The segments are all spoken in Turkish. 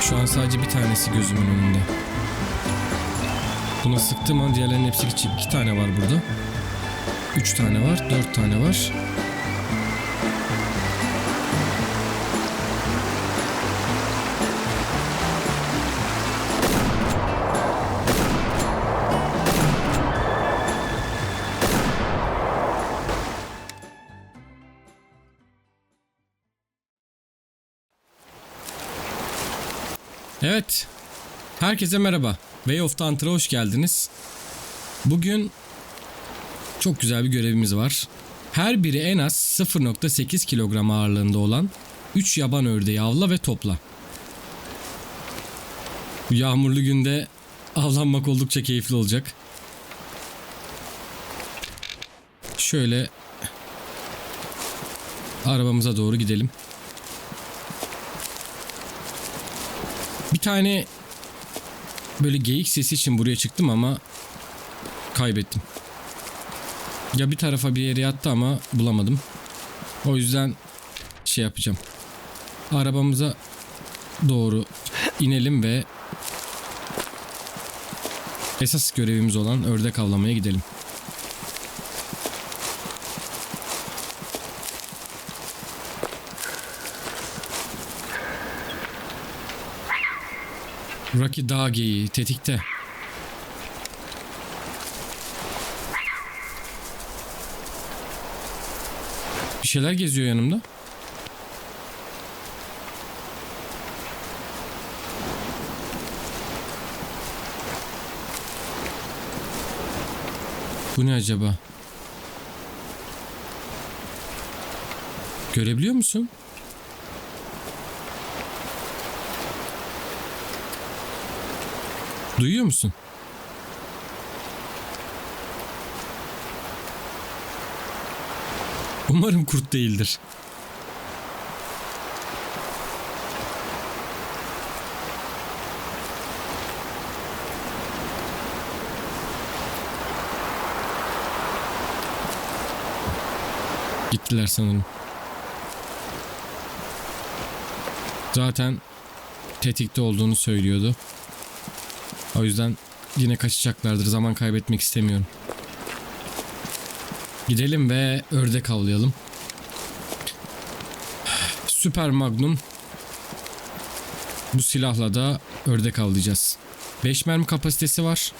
Şu an sadece bir tanesi gözümün önünde. Buna sıktığım an diğerlerinin hepsi gidecek. İki tane var burada. Üç tane var. Dört tane var. Herkese merhaba. Way of the Hunter'a hoş geldiniz. Bugün çok güzel bir görevimiz var. Her biri en az 0.8 kilogram ağırlığında olan 3 yaban ördeği avla ve topla. Bu yağmurlu günde avlanmak oldukça keyifli olacak. Şöyle arabamıza doğru gidelim. Bir tane böyle geyik sesi için buraya çıktım ama kaybettim. Ya bir tarafa bir yere yattı ama bulamadım. O yüzden şey yapacağım. Arabamıza doğru inelim ve esas görevimiz olan ördek avlamaya gidelim. Rocky dağ geyiği tetikte. Bir şeyler geziyor yanımda. Bu ne acaba? Görebiliyor musun? Duyuyor musun? Umarım kurt değildir. Gittiler sanırım. Zaten tetikte olduğunu söylüyordu. O yüzden yine kaçacaklardır. Zaman kaybetmek istemiyorum. Gidelim ve ördek avlayalım. Süper Magnum. Bu silahla da ördek avlayacağız. 5 mermi kapasitesi var.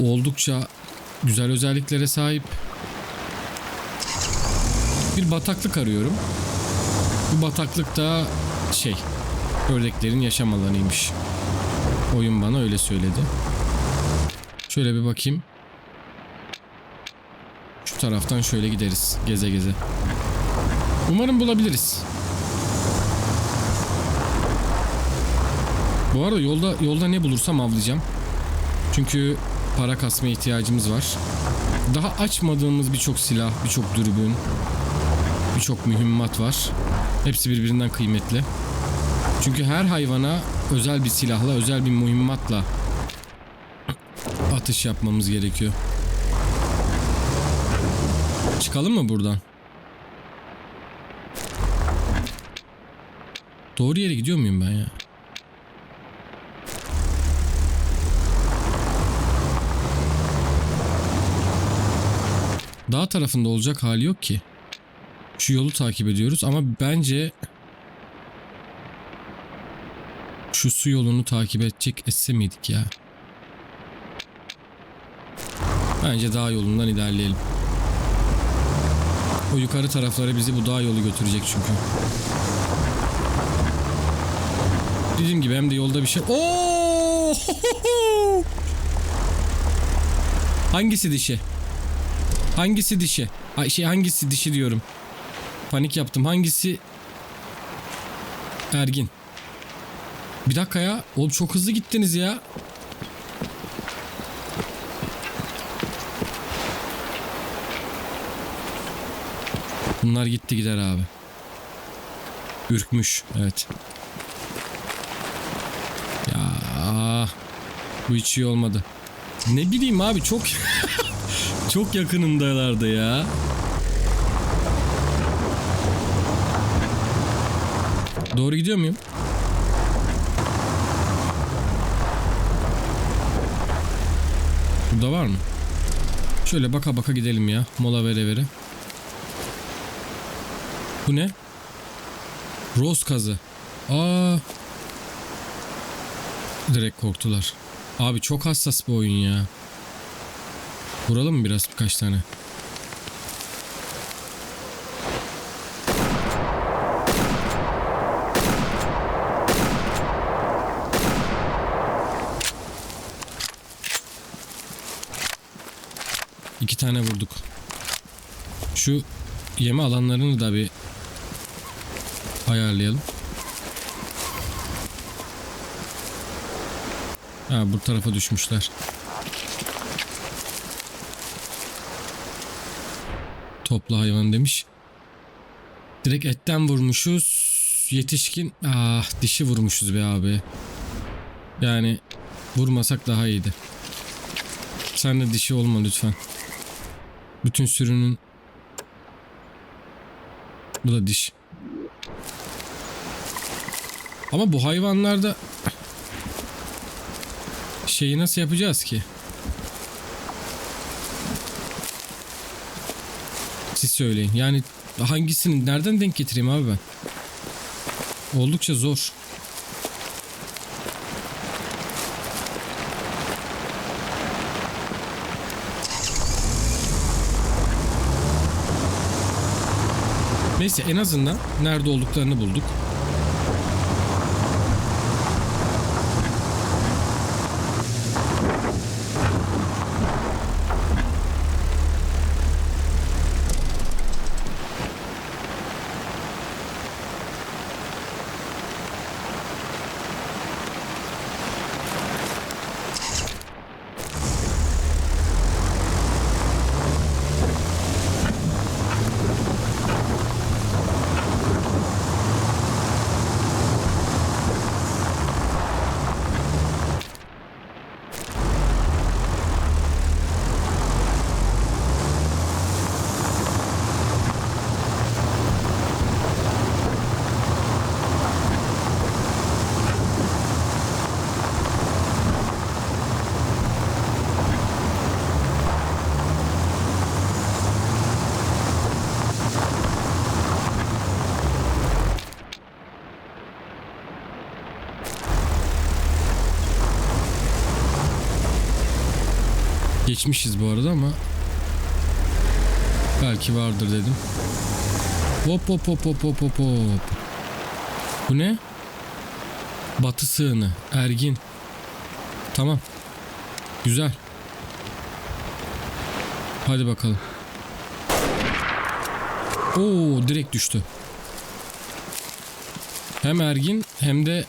Oldukça güzel özelliklere sahip. Bir bataklık arıyorum. Bu bataklık da şey, ördeklerin yaşam alanıymış. Oyun bana öyle söyledi. Şöyle bir bakayım. Şu taraftan şöyle gideriz geze geze. Umarım bulabiliriz. Bu arada yolda yolda ne bulursam avlayacağım. Çünkü para kasmaya ihtiyacımız var. Daha açmadığımız birçok silah, birçok dürbün, birçok mühimmat var. Hepsi birbirinden kıymetli. Çünkü her hayvana özel bir silahla, özel bir mühimmatla atış yapmamız gerekiyor. Çıkalım mı buradan? Doğru yere gidiyor muyum ben ya? Dağ tarafında olacak hali yok ki. Şu yolu takip ediyoruz ama bence şu su yolunu takip edecek etse miydik ya? Bence dağ yolundan ilerleyelim. O yukarı taraflara bizi bu dağ yolu götürecek çünkü. Dediğim gibi hem de yolda bir şey... Oo! Hangisi dişi? Hangisi dişi? Ay şey hangisi dişi diyorum. Panik yaptım. Hangisi ergin? Bir dakika ya. Oğlum çok hızlı gittiniz ya. Bunlar gitti gider abi. Ürkmüş. Evet. Ya bu hiç iyi olmadı. Ne bileyim abi çok çok yakınımdalardı ya. Doğru gidiyor muyum? Burada var mı? Şöyle baka baka gidelim ya. Mola vere vere. Bu ne? Roz kazı. Aa. Direkt korktular. Abi çok hassas bir oyun ya. Vuralım mı biraz birkaç tane? İki tane vurduk. Şu yeme alanlarını da bir ayarlayalım. Ha bu tarafa düşmüşler. Toplu hayvan demiş. Direkt etten vurmuşuz. Yetişkin. Ah dişi vurmuşuz be abi. Yani vurmasak daha iyiydi. Sen de dişi olma lütfen. Bütün sürünün bu da diş. Ama bu hayvanlarda şeyi nasıl yapacağız ki? Siz söyleyin. Yani hangisini nereden denk getireyim abi ben? Oldukça zor. Neyse en azından nerede olduklarını bulduk. Geçmişiz bu arada ama belki vardır dedim. Hop hop hop hop hop hop hop. Bu ne? Batı sığını. Ergin. Tamam. Güzel. Hadi bakalım. Oo direkt düştü. Hem Ergin hem de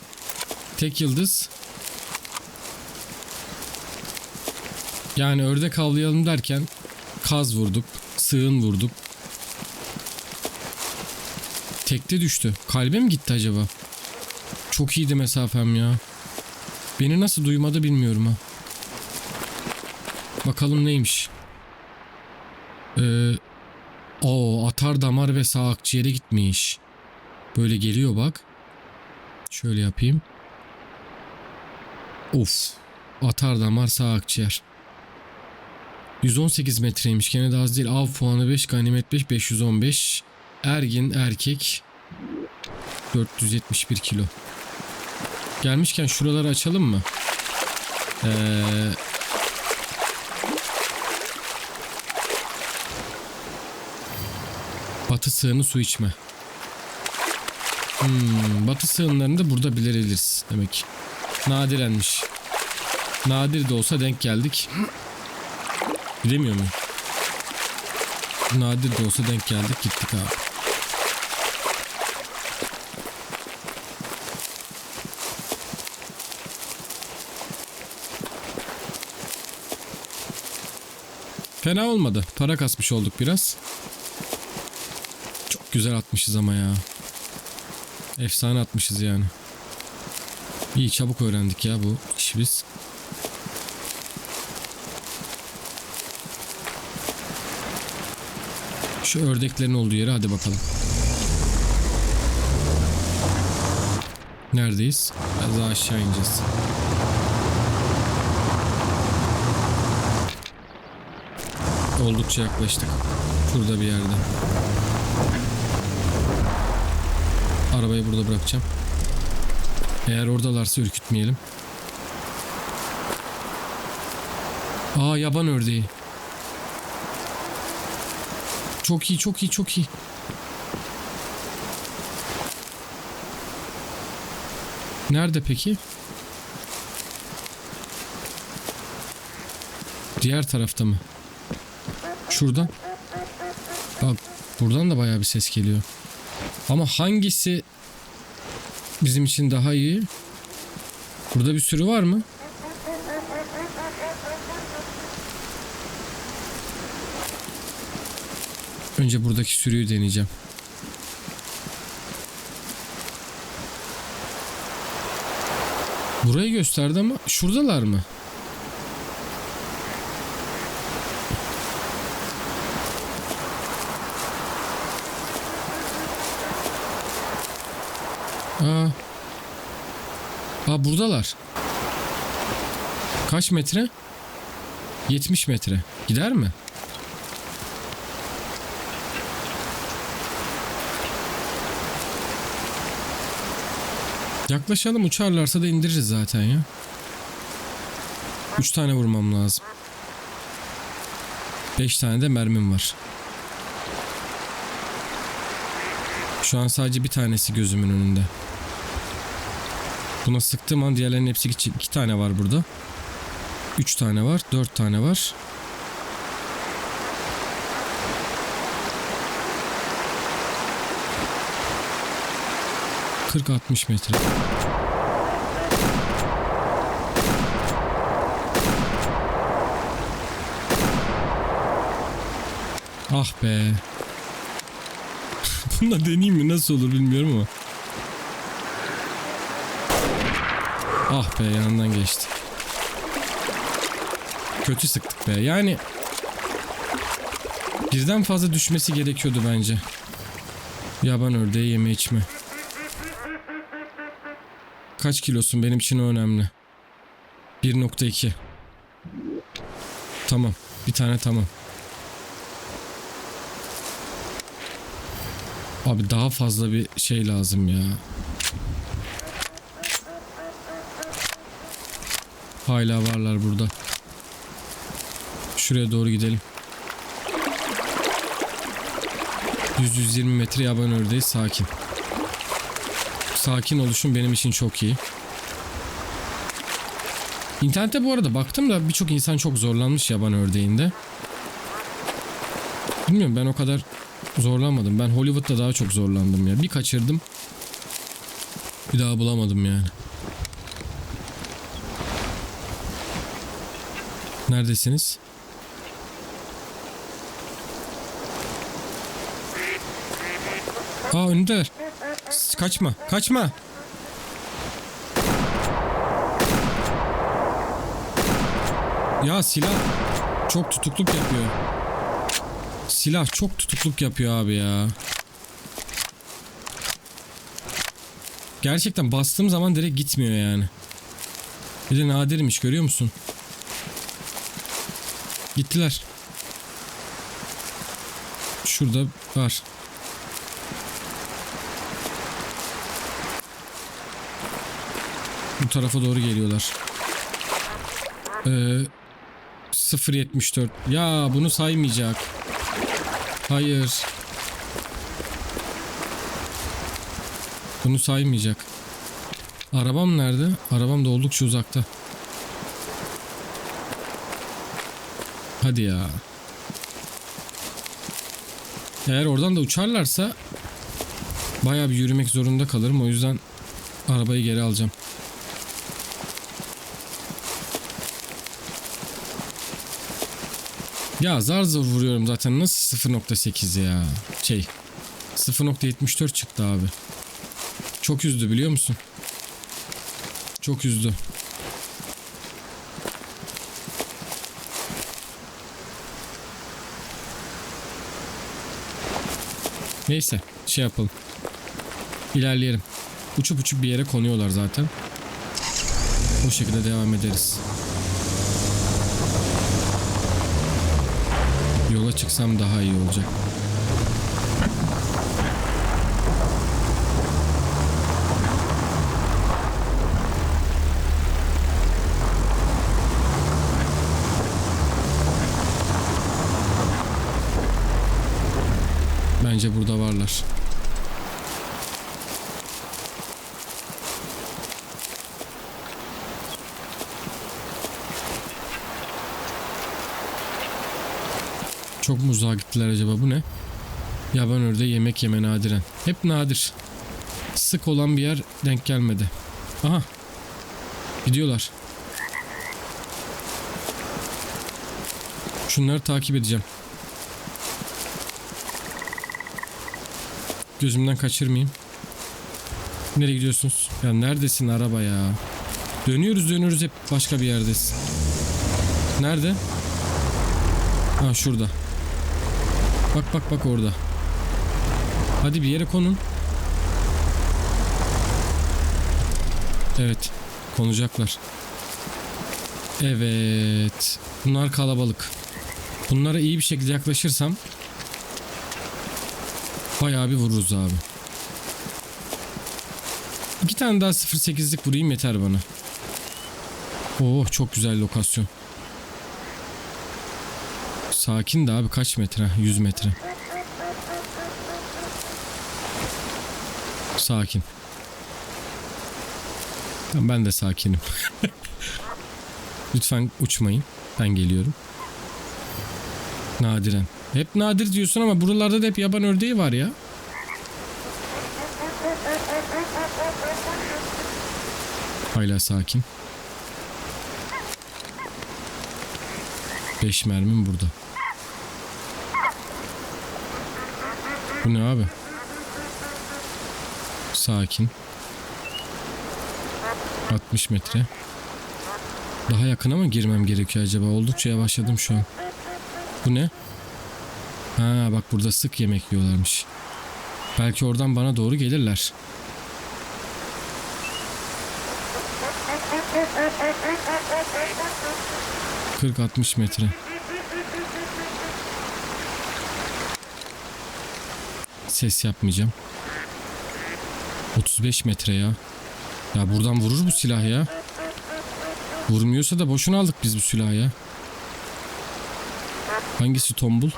tek yıldız. Yani ördek avlayalım derken kaz vurduk, sığın vurduk. Tekte düştü. Kalbe mi gitti acaba? Çok iyiydi mesafem ya. Beni nasıl duymadı bilmiyorum ha. Bakalım neymiş. Ee, o atar damar ve sağ akciğere gitmiş. Böyle geliyor bak. Şöyle yapayım. Of. Atar damar sağ akciğer. 118 metreymiş gene de az değil. Av puanı 5, ganimet 5, 515. Ergin erkek 471 kilo. Gelmişken şuraları açalım mı? Ee, batı sığını su içme. Hmm, batı sığınlarını da burada biliriz demek. Nadirenmiş. Nadir de olsa denk geldik. Bilemiyor muyum? Nadir de olsa denk geldik gittik abi. Fena olmadı. Para kasmış olduk biraz. Çok güzel atmışız ama ya. Efsane atmışız yani. İyi çabuk öğrendik ya bu işi biz. Şu ördeklerin olduğu yere hadi bakalım. Neredeyiz? Biraz daha aşağı ineceğiz. Oldukça yaklaştık. Şurada bir yerde. Arabayı burada bırakacağım. Eğer oradalarsa ürkütmeyelim. Aa yaban ördeği. Çok iyi, çok iyi, çok iyi. Nerede peki? Diğer tarafta mı? Şuradan. Bak buradan da bayağı bir ses geliyor. Ama hangisi bizim için daha iyi? Burada bir sürü var mı? Önce buradaki sürüyü deneyeceğim. Burayı gösterdi ama şuradalar mı? Aa. Aa buradalar. Kaç metre? 70 metre. Gider mi? Yaklaşalım uçarlarsa da indiririz zaten ya. 3 tane vurmam lazım. 5 tane de mermim var. Şu an sadece bir tanesi gözümün önünde. Buna sıktığım an diğerlerinin hepsi iki, iki tane var burada. Üç tane var, dört tane var. Kırk altmış metre. Ah be. Bununla deneyeyim mi nasıl olur bilmiyorum ama. Ah be yanından geçti. Kötü sıktık be. Yani birden fazla düşmesi gerekiyordu bence. Yaban ördeği yeme içme. Kaç kilosun benim için önemli. 1.2 Tamam. Bir tane tamam. Abi daha fazla bir şey lazım ya. Hala varlar burada. Şuraya doğru gidelim. 100-120 metre yaban ördeği sakin. Sakin oluşum benim için çok iyi. İnternette bu arada baktım da birçok insan çok zorlanmış yaban ördeğinde. Bilmiyorum ben o kadar zorlanmadım. Ben Hollywood'da daha çok zorlandım ya. Bir kaçırdım. Bir daha bulamadım yani. Neredesiniz? Aa önündeler. Kaçma, kaçma. Ya silah çok tutukluk yapıyor. Silah çok tutukluk yapıyor abi ya. Gerçekten bastığım zaman direkt gitmiyor yani. Bir de nadirmiş görüyor musun? Gittiler. Şurada var. Tarafa doğru geliyorlar. Ee, 0.74. Ya bunu saymayacak. Hayır. Bunu saymayacak. Arabam nerede? Arabam da oldukça uzakta. Hadi ya. Eğer oradan da uçarlarsa bayağı bir yürümek zorunda kalırım. O yüzden arabayı geri alacağım. Ya zar zor vuruyorum zaten. Nasıl 0.8 ya? Şey 0.74 çıktı abi. Çok üzdü biliyor musun? Çok üzdü. Neyse şey yapalım. İlerleyelim. Uçup uçup bir yere konuyorlar zaten. O şekilde devam ederiz. Yola çıksam daha iyi olacak. Bence burada varlar. Çok mu uzağa gittiler acaba bu ne? Yaban ördeği yemek yeme nadiren. Hep nadir. Sık olan bir yer denk gelmedi. Aha. Gidiyorlar. Şunları takip edeceğim. Gözümden kaçırmayayım. Nereye gidiyorsunuz? Ya neredesin araba ya? Dönüyoruz dönüyoruz hep başka bir yerdesin. Nerede? Ha şurada. Bak bak bak orada. Hadi bir yere konun. Evet. Konacaklar. Evet. Bunlar kalabalık. Bunlara iyi bir şekilde yaklaşırsam bayağı bir vururuz abi. İki tane daha 0.8'lik vurayım yeter bana. Oh çok güzel lokasyon. Sakin de abi kaç metre? 100 metre. Sakin. Ben de sakinim. Lütfen uçmayın. Ben geliyorum. Nadiren. Hep nadir diyorsun ama buralarda da hep yaban ördeği var ya. Hala sakin. 5 mermim burada. Bu ne abi? Sakin. 60 metre. Daha yakına mı girmem gerekiyor acaba? Oldukça yavaşladım şu an. Bu ne? Ha bak burada sık yemek yiyorlarmış. Belki oradan bana doğru gelirler. Kırk 60 metre. Ses yapmayacağım. 35 metre ya. Ya buradan vurur bu silah ya. Vurmuyorsa da boşuna aldık biz bu silahı ya. Hangisi tombul?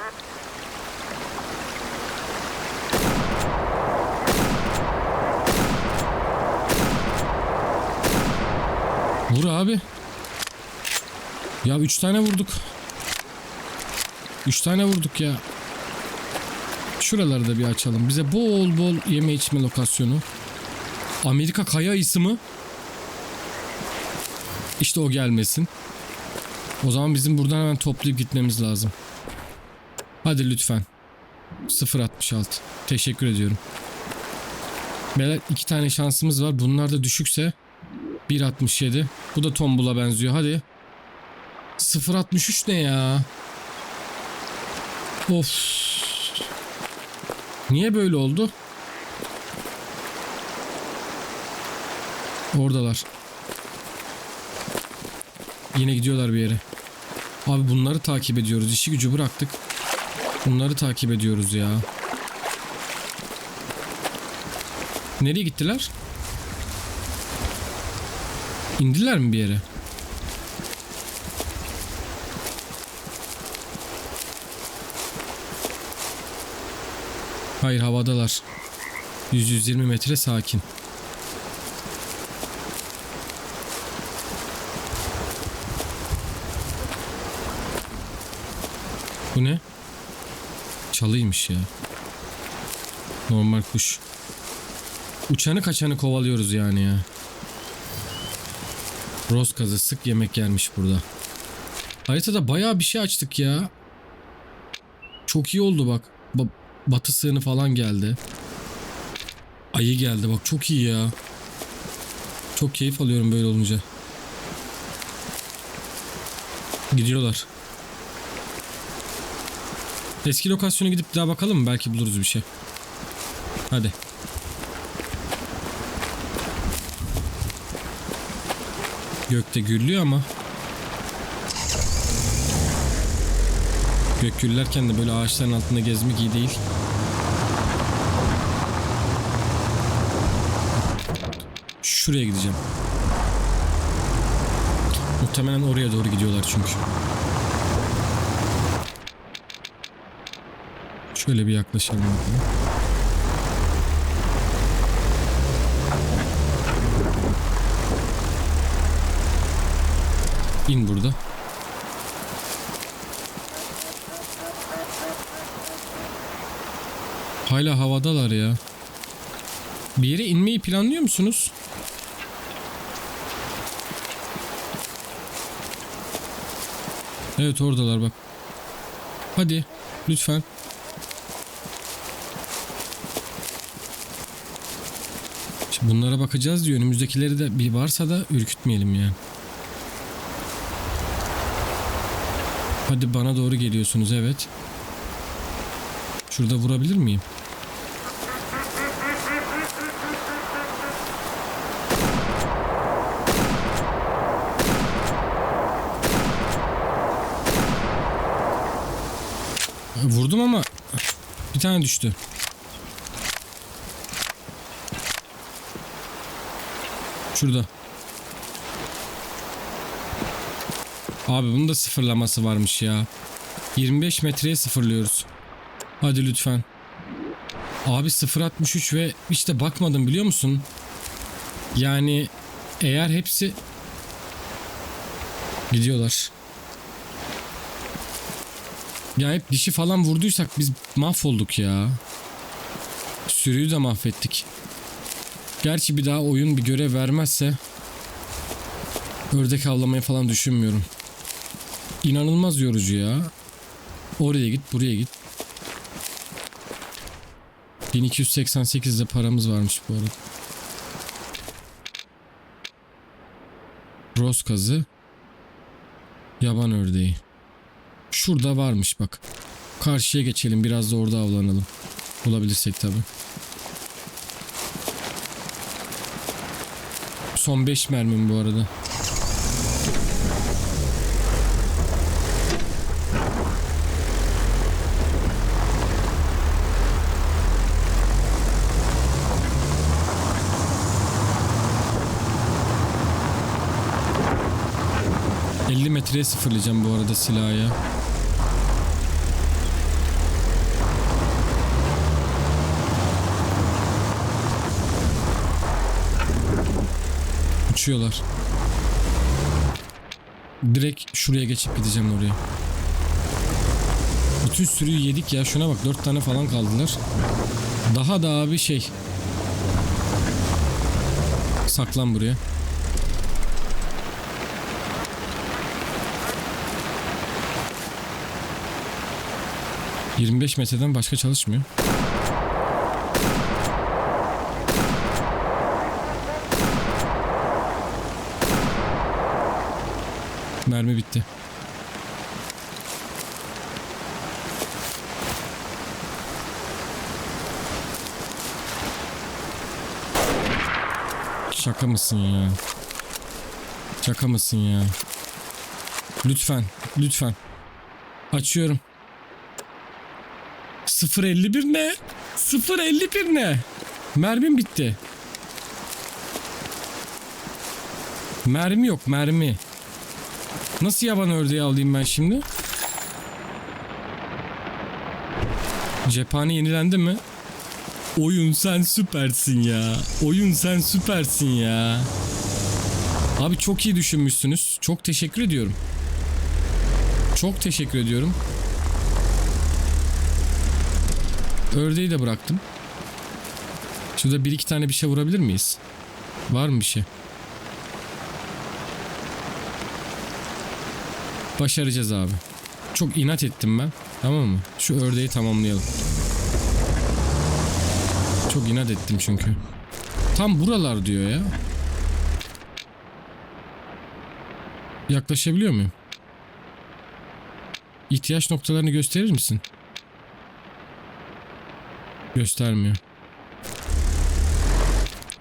Vur abi. Ya üç tane vurduk. Üç tane vurduk ya. Şuraları da bir açalım. Bize bol bol yeme içme lokasyonu. Amerika kaya ayısı mı? İşte o gelmesin. O zaman bizim buradan hemen toplayıp gitmemiz lazım. Hadi lütfen. 0.66. Teşekkür ediyorum. Beyler iki tane şansımız var. Bunlar da düşükse 1.67. Bu da tombula benziyor. Hadi. 0.63 ne ya? Of. Niye böyle oldu? Oradalar. Yine gidiyorlar bir yere. Abi bunları takip ediyoruz. İşi gücü bıraktık. Bunları takip ediyoruz ya. Nereye gittiler? İndiler mi bir yere? Hayır havadalar. 100-120 metre sakin. Bu ne? Çalıymış ya. Normal kuş. Uçanı kaçanı kovalıyoruz yani ya. Roz kazı sık yemek gelmiş burada. Haritada bayağı bir şey açtık ya. Çok iyi oldu bak. Ba- batı sığını falan geldi. Ayı geldi bak çok iyi ya. Çok keyif alıyorum böyle olunca. Gidiyorlar. Eski lokasyona gidip bir daha bakalım mı? Belki buluruz bir şey. Hadi. Gökte gürlüyor ama. Gök gürlerken de böyle ağaçların altında gezmek iyi değil. Şuraya gideceğim. Muhtemelen oraya doğru gidiyorlar çünkü. Şöyle bir yaklaşalım bakalım. İn burada. Hala havadalar ya. Bir yere inmeyi planlıyor musunuz? Evet oradalar bak. Hadi lütfen. Şimdi bunlara bakacağız diyor. Önümüzdekileri de bir varsa da ürkütmeyelim yani. Hadi bana doğru geliyorsunuz evet. Şurada vurabilir miyim? Vurdum ama bir tane düştü. Şurada. Abi bunun da sıfırlaması varmış ya. 25 metreye sıfırlıyoruz. Hadi lütfen. Abi 0.63 ve işte bakmadım biliyor musun? Yani eğer hepsi gidiyorlar. Ya hep dişi falan vurduysak biz mahvolduk ya. Sürüyü de mahvettik. Gerçi bir daha oyun bir görev vermezse ördek avlamayı falan düşünmüyorum. İnanılmaz yorucu ya. Oraya git, buraya git. 1288'de paramız varmış bu arada. Roz kazı. Yaban ördeği. Şurada varmış bak. Karşıya geçelim biraz da orada avlanalım. Bulabilirsek tabi. Son 5 mermim bu arada. ...50 metreye sıfırlayacağım bu arada silahı ya. Uçuyorlar. Direkt şuraya geçip gideceğim oraya. Bütün sürüyü yedik ya. Şuna bak dört tane falan kaldılar. Daha da abi şey. Saklan buraya. ...25 metreden başka çalışmıyor. Mermi bitti. Şaka mısın ya? Şaka mısın ya? Lütfen, lütfen. Açıyorum. 051 ne? 051 ne? Mermim bitti. Mermi yok, mermi. Nasıl yaban ördeği alayım ben şimdi? Cephane yenilendi mi? Oyun sen süpersin ya. Oyun sen süpersin ya. Abi çok iyi düşünmüşsünüz. Çok teşekkür ediyorum. Çok teşekkür ediyorum. Ördeği de bıraktım. Şurada bir iki tane bir şey vurabilir miyiz? Var mı bir şey? Başaracağız abi. Çok inat ettim ben. Tamam mı? Şu ördeği tamamlayalım. Çok inat ettim çünkü. Tam buralar diyor ya. Yaklaşabiliyor muyum? İhtiyaç noktalarını gösterir misin? Göstermiyor.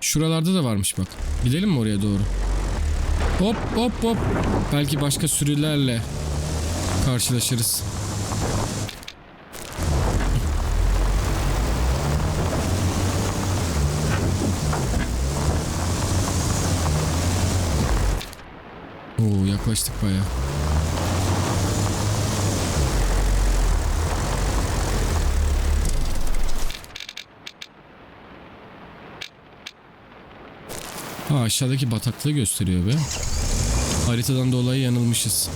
Şuralarda da varmış bak. Gidelim mi oraya doğru? Hop hop hop. Belki başka sürülerle karşılaşırız. Oo yaklaştık bayağı. Ha aşağıdaki bataklığı gösteriyor be. Haritadan dolayı yanılmışız.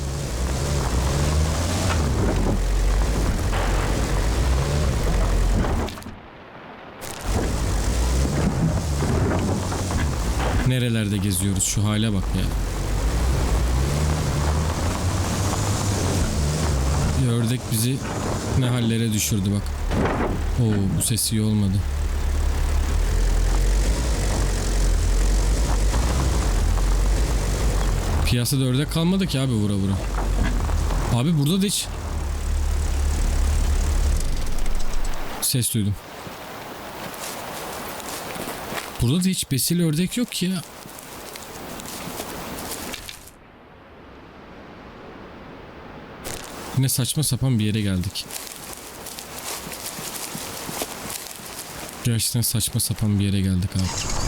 Nerelerde geziyoruz şu hale bak ya. Ördek bizi ne hallere düşürdü bak. Oo bu ses iyi olmadı. Piyasada ördek kalmadı ki abi vura vura. Abi burada da hiç ses duydum. Burada da hiç besil ördek yok ki ya. Yine saçma sapan bir yere geldik. Gerçekten saçma sapan bir yere geldik abi.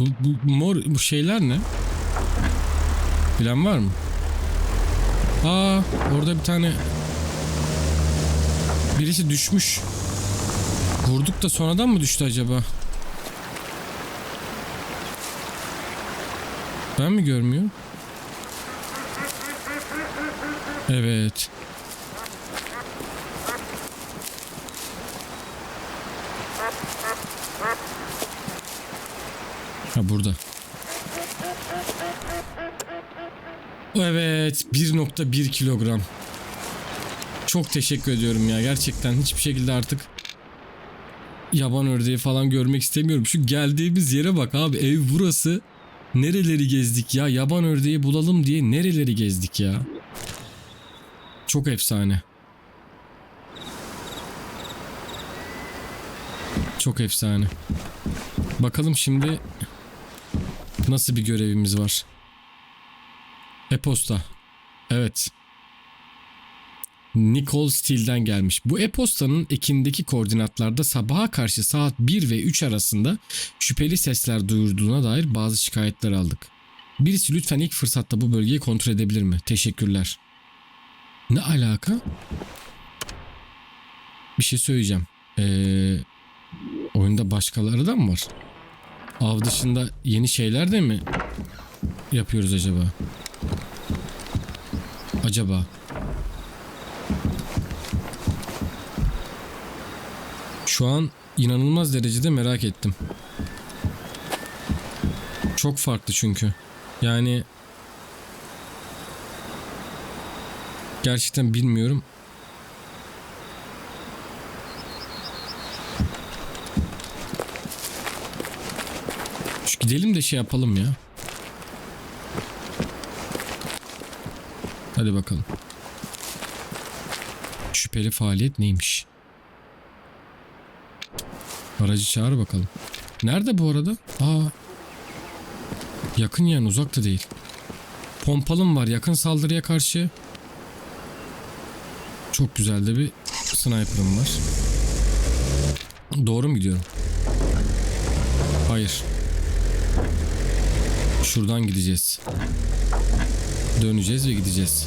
Bu, bu mor bu şeyler ne? Bilen var mı? Aa orada bir tane birisi düşmüş. Vurduk da sonradan mı düştü acaba? Ben mi görmüyorum? Evet. Ha burada. Evet 1.1 kilogram. Çok teşekkür ediyorum ya gerçekten hiçbir şekilde artık yaban ördeği falan görmek istemiyorum. Şu geldiğimiz yere bak abi ev burası. Nereleri gezdik ya yaban ördeği bulalım diye nereleri gezdik ya. Çok efsane. Çok efsane. Bakalım şimdi nasıl bir görevimiz var. E-posta. Evet. Nicole Steele'den gelmiş. Bu e-postanın ekindeki koordinatlarda sabaha karşı saat 1 ve 3 arasında şüpheli sesler duyurduğuna dair bazı şikayetler aldık. Birisi lütfen ilk fırsatta bu bölgeyi kontrol edebilir mi? Teşekkürler. Ne alaka? Bir şey söyleyeceğim. Ee, oyunda başkaları da mı var? Av dışında yeni şeyler de mi yapıyoruz acaba? Acaba? Şu an inanılmaz derecede merak ettim. Çok farklı çünkü. Yani gerçekten bilmiyorum. Şu gidelim de şey yapalım ya. Hadi bakalım. Şüpheli faaliyet neymiş? Aracı çağır bakalım. Nerede bu arada? Aa. Yakın yani uzak da değil. Pompalım var yakın saldırıya karşı. Çok güzel de bir sniper'ım var. Doğru mu gidiyorum? Hayır. Şuradan gideceğiz. Döneceğiz ve gideceğiz.